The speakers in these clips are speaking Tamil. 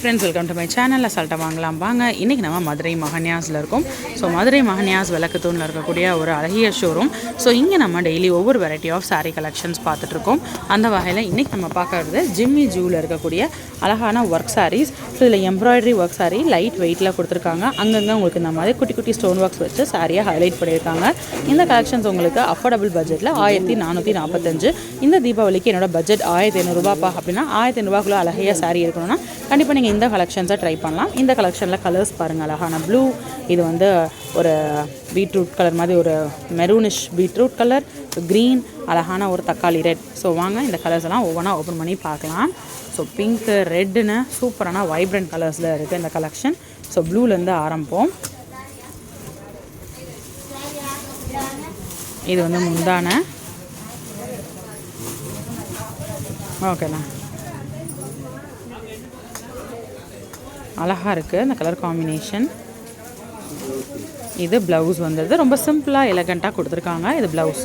Friends welcome to my channel அசால்ட்டாக வாங்கலாம். வாங்க இன்றைக்கி நம்ம மதுரை மகன்யாஸில் இருக்கோம். ஸோ மதுரை மகன்யாஸ் விளக்கத்தூணில் இருக்கக்கூடிய ஒரு அழகிய ஷோரூம் ஸோ இங்கே நம்ம டெய்லி ஒவ்வொரு வெரைட்டி ஆஃப் சாரீ கலெக்ஷன்ஸ் பார்த்துட்ருக்கோம் அந்த வகையில் இன்றைக்கி நம்ம பார்க்கறது ஜிம்மி ஜூவில் இருக்கக்கூடிய அழகான ஒர்க் சாரீஸ் ஸோ இதில் எம்ப்ராய்டரி ஒர்க் சாரீ லைட் வெயிட்டில் கொடுத்துருக்காங்க. அங்கங்கே உங்களுக்கு இந்த மாதிரி குட்டி குட்டி ஸ்டோன் ஒர்க்ஸ் வச்சு சாரியை ஹைலைட் பண்ணியிருக்காங்க. இந்த கலெக்ஷன்ஸ் உங்களுக்கு அஃபோர்டபுள் பட்ஜெட்டில் ஆயிரத்தி நானூற்றி நாற்பத்தஞ்சு இந்த தீபாவளிக்கு என்னோட பட்ஜெட் ஆயிரத்தி ஐநூறுரூபாப்பா அப்படின்னா ஆயிரத்தி ஐநூறுபாக்குள்ள அழகிய சாரீ இருக்கணும்னா கண்டிப்பாக நீங்கள் இந்த கலெக்ஷன்ஸை ட்ரை பண்ணலாம். இந்த கலெக்ஷனில் கலர்ஸ் பாருங்கள் அழகான ப்ளூ இது வந்து ஒரு பீட்ரூட் கலர் மாதிரி ஒரு மெரூனிஷ் பீட்ரூட் கலர் க்ரீன் அழகான ஒரு தக்காளி ரெட் ஸோ வாங்க இந்த கலர்ஸ் எல்லாம் ஒவ்வொன்றா ஓப்பன் பண்ணி பார்க்கலாம். ஸோ பிங்க்கு ரெட்டுன்னு சூப்பரான வைப்ரண்ட் கலர்ஸில் இருக்குது இந்த கலெக்ஷன் ஸோ ப்ளூலேருந்து ஆரம்பிப்போம். இது வந்து முந்தான. ஓகேண்ணா அழகாக இருக்குது இந்த கலர் காம்பினேஷன் இது ப்ளவுஸ் வந்துடுது ரொம்ப சிம்பிளாக எலகண்ட்டாக கொடுத்துருக்காங்க. இது ப்ளவுஸ்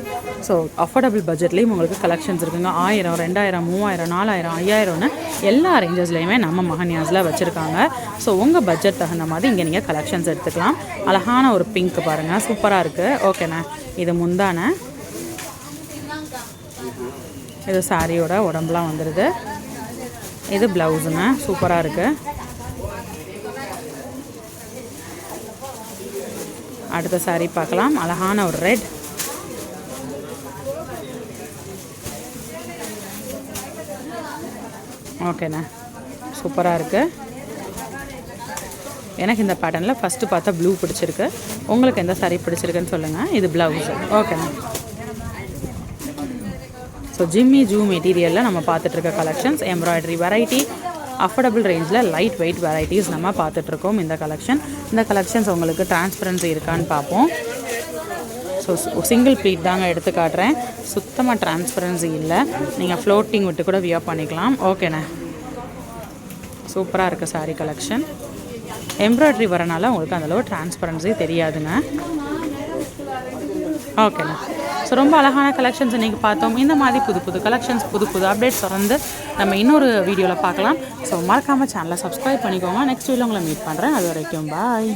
ஸோ அஃபோர்டபுள் பட்ஜெட்லேயும் உங்களுக்கு கலெக்ஷன்ஸ் இருக்குங்க. ஆயிரம் ரெண்டாயிரம் மூவாயிரம் நாலாயிரம் ஐயாயிரம்னு எல்லா ரேஞ்சஸ்லேயுமே நம்ம மகன்யாஸில் வச்சுருக்காங்க. ஸோ உங்கள் பட்ஜெட் தகுந்த மாதிரி இங்கே நீங்கள் கலெக்ஷன்ஸ் எடுத்துக்கலாம். அழகான ஒரு பிங்க் பாருங்கள் சூப்பராக இருக்குது ஓகேண்ணே இது முந்தானே. இது சாரியோட உடம்புலாம் வந்துடுது இது ப்ளவுஸுங்க சூப்பராக இருக்குது அடுத்த saree பார்க்கலாம். அழகான ஒரு ரெட் ஓகேண்ணா சூப்பராக இருக்குது எனக்கு இந்த பேட்டர்னில் ஃபஸ்ட்டு பார்த்தா ப்ளூ பிடிச்சிருக்கு. உங்களுக்கு எந்த saree பிடிச்சிருக்குன்னு சொல்லுங்கள் இது ப்ளவுஸ் ஓகேண்ணா ஸோ ஜிம்மி ஜூ மெட்டீரியலில் நம்ம பார்த்துட்ருக்க கலெக்ஷன்ஸ் எம்ப்ராய்டரி வெரைட்டி அஃபோர்டபுள் ரேஞ்சில் லைட் வெயிட் வெரைட்டிஸ் நம்ம பார்த்துட்ருக்கோம் இந்த கலெக்ஷன் இந்த கலெக்ஷன்ஸ் உங்களுக்கு டிரான்ஸ்பரன்சி இருக்கான்னு பார்ப்போம். ஸோ சிங்கிள் ப்ளீட் தாங்க எடுத்து காட்டுறேன். சுத்தமாக டிரான்ஸ்பரன்சி இல்லை. நீங்கள் ஃப்ளோட்டிங் விட்டு கூட வியர் பண்ணிக்கலாம். ஓகேண்ணே சூப்பராக இருக்குது சாரீ கலெக்ஷன் எம்ப்ராய்ட்ரி வரனால உங்களுக்கு அந்தளவு டிரான்ஸ்பரன்சி தெரியாதுங்க ஓகேண்ணா ஸோ ரொம்ப அழகான கலெக்ஷன்ஸ் இன்றைக்கி பார்த்தோம். இந்த மாதிரி புது புது கலெக்ஷன்ஸ் புது புது அப்டேட்ஸ் தொடர்ந்து நம்ம இன்னொரு வீடியோவில் பார்க்கலாம். ஸோ மறக்காமல் சேனலை சப்ஸ்கிரைப் பண்ணிக்கோங்க. நெக்ஸ்ட் வீடியோ உங்களை மீட் பண்ணுறேன் அது வரைக்கும் பாய்